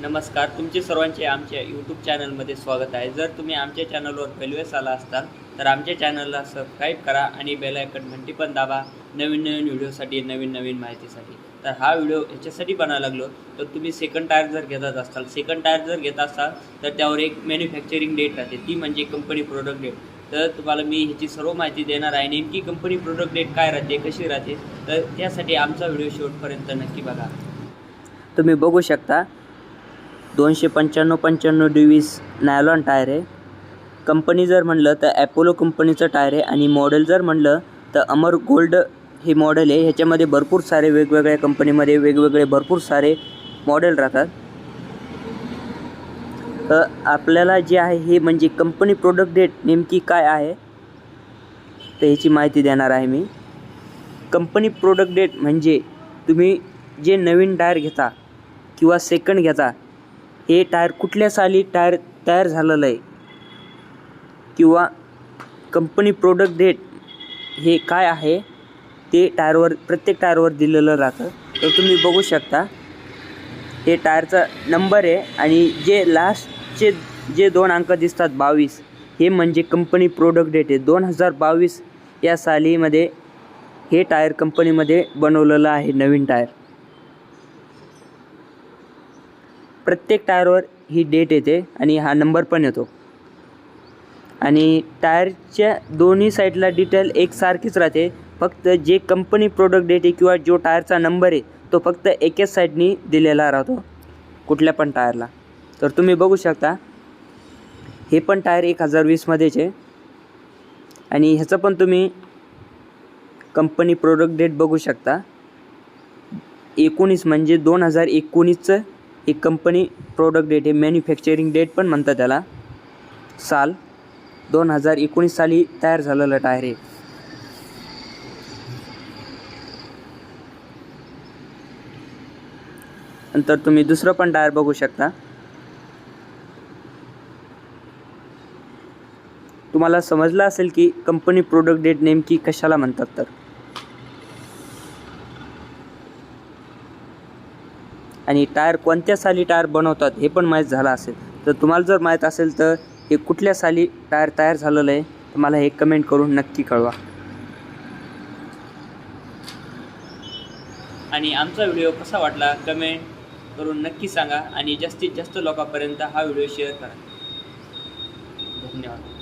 नमस्कार तुमचे सर्वांचे आमच्या यूट्यूब चॅनलमध्ये स्वागत आहे. जर तुम्ही आमच्या चॅनलवर पहिल्यांदाच आला असाल तर आमच्या चॅनलला सबस्क्राईब करा आणि बेल आयकन घंटी पण दाबा. नवीन नवीन व्हिडिओसाठी नवीन नवीन माहितीसाठी. तर हा व्हिडिओ ह्याच्यासाठी बनायला लागलो तर तुम्ही सेकंड टायर जर घेतात असाल सेकंड टायर जर घेत असाल तर त्यावर एक मॅन्युफॅक्चरिंग डेट राहते. ती म्हणजे कंपनी प्रोडक्ट डेट तर तुम्हाला मी ह्याची सर्व माहिती देणार आहे. नेमकी कंपनी प्रोडक्ट डेट काय राहते कशी राहते तर त्यासाठी आमचा व्हिडिओ शेवटपर्यंत नक्की बघा. तुम्ही बघू शकता दोनशे पंच्याण्णव पंच्याण्णव डिवीस नायलॉन टायर. आहे कंपनी जर म्हणलं तर ॲपोलो कंपनीचं टायर आहे आणि मॉडेल जर म्हणलं तर अमर गोल्ड हे मॉडेल आहे. ह्याच्यामध्ये भरपूर सारे वेगवेगळ्या कंपनीमध्ये वेगवेगळे भरपूर सारे मॉडेल राहतात. तर आपल्याला जे आहे हे म्हणजे कंपनी प्रोडक्ट डेट नेमकी काय आहे? तर ह्याची माहिती देणार आहे मी. कंपनी प्रोडक्ट डेट म्हणजे तुम्ही जे नवीन टायर घेता किंवा सेकंड घेता हे टायर कुठल्या साली टायर तयार झालेलं आहे? किंवा कंपनी प्रोडक्ट डेट हे काय आहे? ते टायरवर प्रत्येक टायरवर दिलेलं राहतं. तर तुम्ही बघू शकता हे टायरचा नंबर आहे आणि जे लास्टचे जे दोन अंक दिसतात बावीस हे म्हणजे कंपनी प्रोडक्ट डेट आहे. दोन हजार बावीस या सालीमध्ये हे टायर कंपनीमध्ये बनवलेलं आहे नवीन टायर. प्रत्येक टायरवर ही डेट येते आणि हा नंबर पण येतो. आणि टायरच्या दोन्ही साईडला डिटेल एकसारखीच राहते. फक्त जे कंपनी प्रोडक्ट डेट आहे किंवा जो टायरचा नंबर आहे तो फक्त एकेच साईडनी दिलेला राहतो कुठल्या पण टायरला. तर तुम्ही बघू शकता हे पण टायर एक हजार वीसमध्येच आहे. आणि ह्याचं पण तुम्ही कंपनी प्रोडक्ट डेट बघू शकता. एकोणीस म्हणजे दोन हजार एकोणीसचं एक कंपनी प्रोडक्ट डेट हे मॅन्युफॅक्चरिंग डेट पण म्हणतात त्याला. साल दोन हजार एकोणीस साली तयार झालेलं टायर आहे नंतर तुम्ही दुसरं पण टायर बघू शकता. तुम्हाला समजलं असेल की कंपनी प्रोडक्ट डेट नेमकी कशाला म्हणतात तर. आणि टायर कोणत्या साली टायर बनवतात हे पण माहीत झालं असेल. तर तुम्हाला जर माहीत असेल तर हे कुठल्या साली टायर तयार झालेलं आहे तर मला हे कमेंट करून नक्की कळवा. आणि आमचा व्हिडिओ कसा वाटला कमेंट करून नक्की सांगा आणि जास्तीत जास्त लोकांपर्यंत हा व्हिडिओ शेअर करा. धन्यवाद.